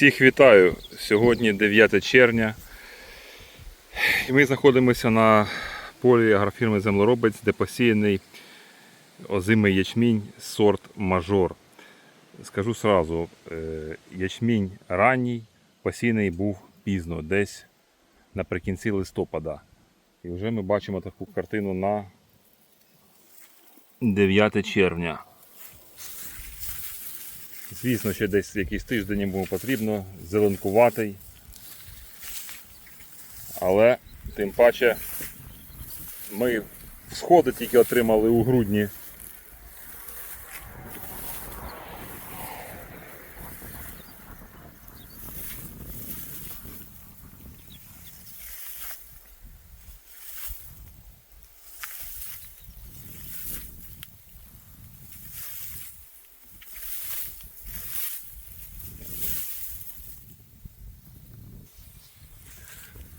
Всіх вітаю! Сьогодні 9 червня. І ми знаходимося на полі агрофірми Землеробець, де посіяний озимий ячмінь сорт мажор. Скажу сразу, е, ячмінь ранній, посіяний був пізно, десь наприкінці листопада. І вже ми бачимо таку картину на 9 червня. Звісно, ще десь якийсь тиждень йому потрібно, зеленкуватий. Але тим паче ми сходи тільки отримали у грудні.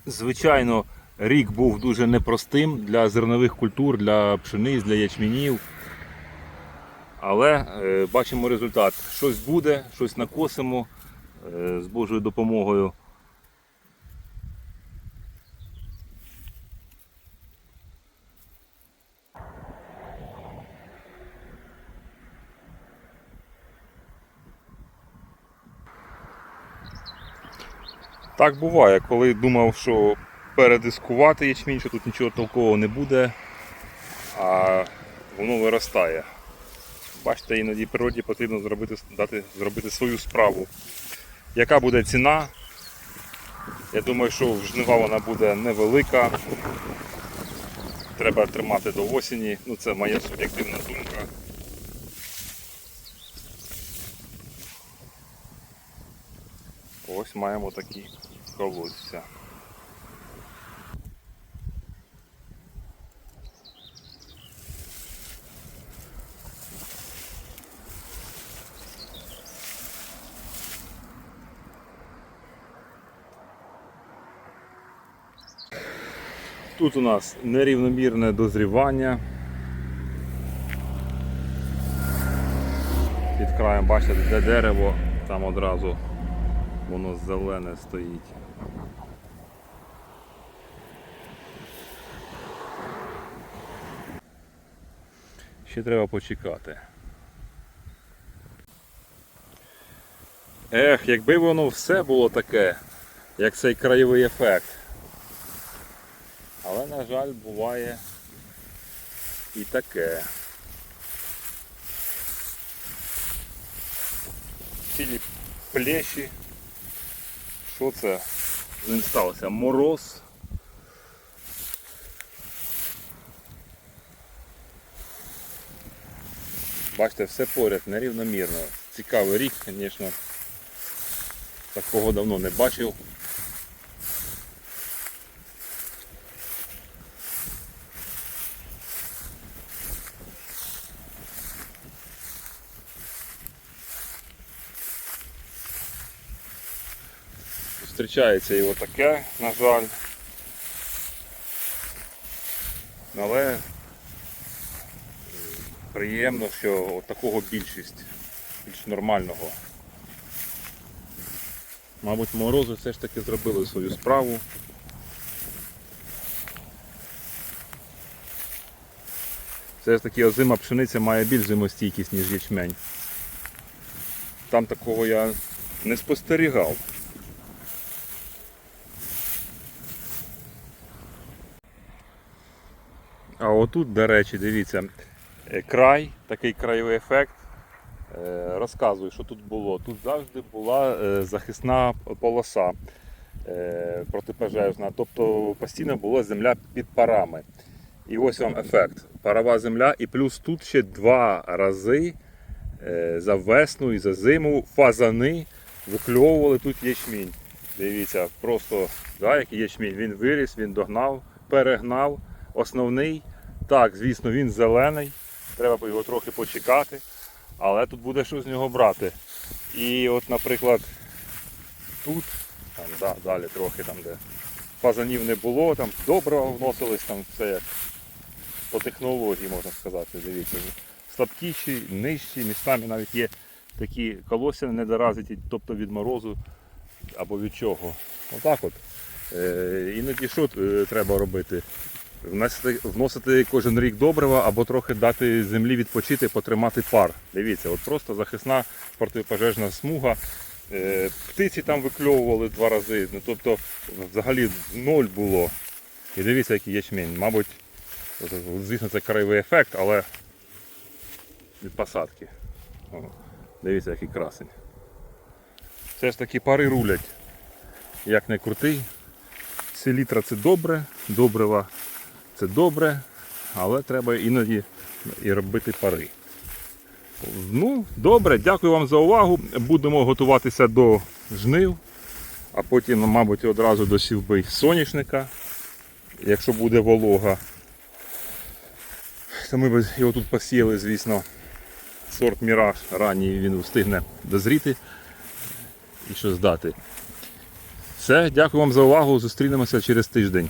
Звичайно, рік був дуже непростим для зернових культур, для пшениць, для ячмінів. Але е, бачимо результат. Щось буде, щось накосимо е, з Божою допомогою. Так буває, коли думав, що передискувати ячмінь, що тут нічого толкового не буде, а воно виростає. Бачите, іноді природі потрібно зробити, дати, зробити свою справу. Яка буде ціна? Я думаю, що в жнива вона буде невелика. Треба тримати до осені. Ну це моя суб'єктивна думка. Ось маємо такі колодця. Тут у нас нерівномірне дозрівання. Під краєм бачите, де дерево, там одразу воно зелене стоїть. Ще треба почекати. Ех, якби воно все було таке, як цей краєвий ефект. Але, на жаль, буває і таке. Цілі плеші. Що це? Ним сталося? Мороз. Бачите, все поряд нерівномірно. Цікавий рік, звісно. Такого давно не бачив. Зустрічається і отаке, на жаль. Але приємно, що от такого більшість, більш нормального. Мабуть, морози все ж таки зробили свою справу. Все ж таки озима пшениця має більш зимостійкість, ніж ячмень. Там такого я не спостерігав. А отут, до речі, дивіться, е, край, такий краєвий ефект. Е, Розказую, що тут було. Тут завжди була е, захисна полоса протипожежна, тобто постійно була земля під парами. І ось вам ефект. Парова земля, і плюс тут ще два рази за весну і за зиму фазани викльовували тут ячмінь. Дивіться, просто да, який ячмінь. Він виріс, він догнав, перегнав. Основний, так, звісно, він зелений. Треба його трохи почекати. Але тут буде що з нього брати. І от, наприклад, тут, там, да, далі трохи там, де фазанів не було, там доброго вносились, там все як по технології, можна сказати, дивіться. Слабкіші, нижчі, містами навіть є такі колосся недоразвиті, тобто від морозу або від чого. Отак от. Е, іноді що е, треба робити? Вносити, вносити кожен рік добрива або трохи дати землі відпочити, потримати пар. Дивіться, от просто захисна протипожежна смуга. Е, птиці там викльовували два рази. Ну, тобто взагалі ноль було. І дивіться, який ячмінь. Мабуть, звісно, це краєвий ефект, але від посадки. О, дивіться, який красень. Все ж таки пари рулять. Як не крутий. Селітра це добре, добрива це добре, але треба іноді і робити пари. Ну, добре, дякую вам за увагу. Будемо готуватися до жнив, а потім, мабуть, одразу до сівби соняшника, якщо буде волога. То ми б його тут посіяли, звісно, сорт Міраж ранній він встигне дозріти і що здати. Все, дякую вам за увагу. Зустрінемося через тиждень.